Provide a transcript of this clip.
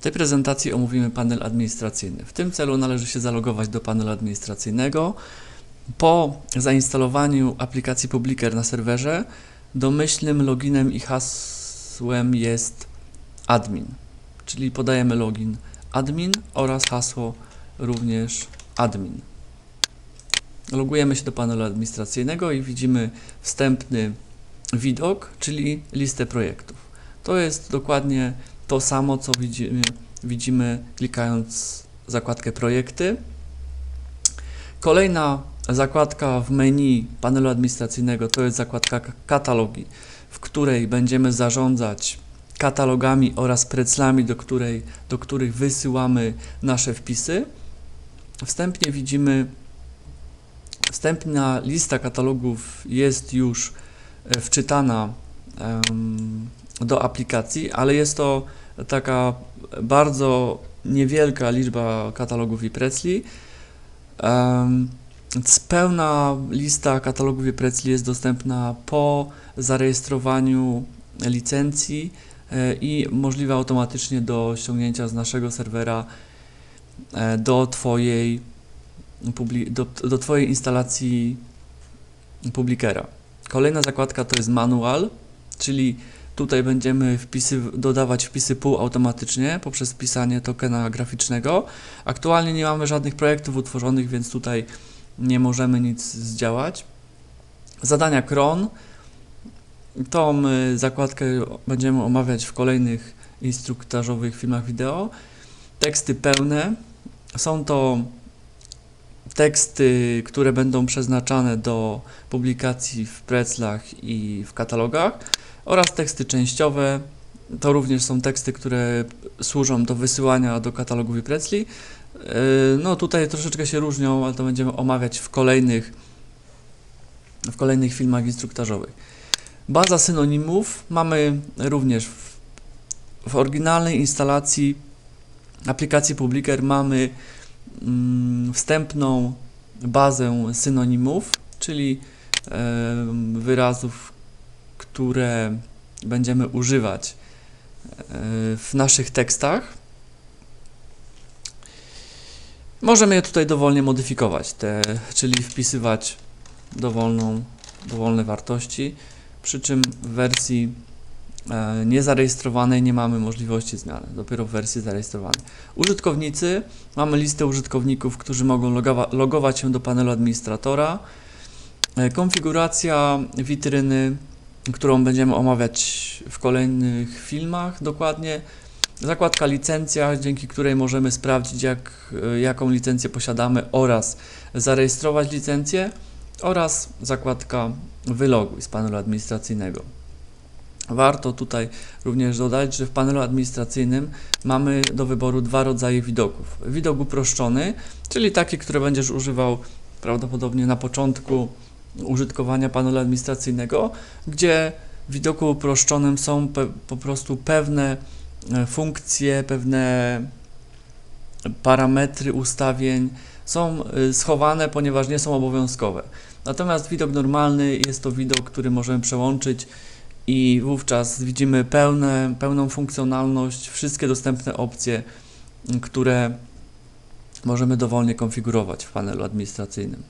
W tej prezentacji omówimy panel administracyjny. W tym celu należy się zalogować do panelu administracyjnego. Po zainstalowaniu aplikacji Publiker na serwerze, domyślnym loginem i hasłem jest admin, czyli podajemy login admin oraz hasło również admin. Logujemy się do panelu administracyjnego i widzimy wstępny widok, czyli listę projektów. To jest dokładnie to samo, co widzimy, widzimy klikając zakładkę projekty. Kolejna zakładka w menu panelu administracyjnego to jest zakładka katalogi, w której będziemy zarządzać katalogami oraz preclami, do, której, do których wysyłamy nasze wpisy. Wstępnie widzimy, wstępna lista katalogów jest już e, wczytana do aplikacji, ale jest to taka bardzo niewielka liczba katalogów i precli. Um, pełna lista katalogów i precli jest dostępna po zarejestrowaniu licencji e, i możliwe automatycznie do ściągnięcia z naszego serwera e, do Twojej, do, do twojej instalacji publikera. Kolejna zakładka to jest manual, czyli Tutaj będziemy wpisy, dodawać wpisy półautomatycznie poprzez wpisanie tokena graficznego. Aktualnie nie mamy żadnych projektów utworzonych, więc tutaj nie możemy nic zdziałać. Zadania cron. Tą zakładkę będziemy omawiać w kolejnych instruktażowych filmach wideo. Teksty pełne. Są to teksty, które będą przeznaczane do publikacji w preclach i w katalogach oraz teksty częściowe. To również są teksty, które służą do wysyłania do katalogów i Pretzli. Yy, no tutaj troszeczkę się różnią, ale to będziemy omawiać w kolejnych, w kolejnych filmach instruktażowych. Baza synonimów mamy również w, w oryginalnej instalacji aplikacji Publiker mamy wstępną bazę synonimów, czyli wyrazów, które będziemy używać e, w naszych tekstach, możemy je tutaj dowolnie modyfikować, te, czyli wpisywać dowolną, dowolne wartości, przy czym w wersji niezarejestrowanej nie mamy możliwości zmiany, dopiero w wersji zarejestrowanej. Użytkownicy, mamy listę użytkowników, którzy mogą logowa logować się do panelu administratora. E, konfiguracja witryny którą będziemy omawiać w kolejnych filmach dokładnie. Zakładka licencja, dzięki której możemy sprawdzić, jak, jaką licencję posiadamy oraz zarejestrować licencję oraz zakładka wyloguj z panelu administracyjnego. Warto tutaj również dodać, że w panelu administracyjnym mamy do wyboru dwa rodzaje widoków. Widok uproszczony, czyli taki, który będziesz używał prawdopodobnie na początku użytkowania panelu administracyjnego, gdzie w widoku uproszczonym są po prostu pewne e, funkcje, pewne parametry ustawień są e, schowane, ponieważ nie są obowiązkowe. Natomiast widok normalny jest to widok, który możemy przełączyć i wówczas widzimy pełne, pełną funkcjonalność, wszystkie dostępne opcje, które możemy dowolnie konfigurować w panelu administracyjnym.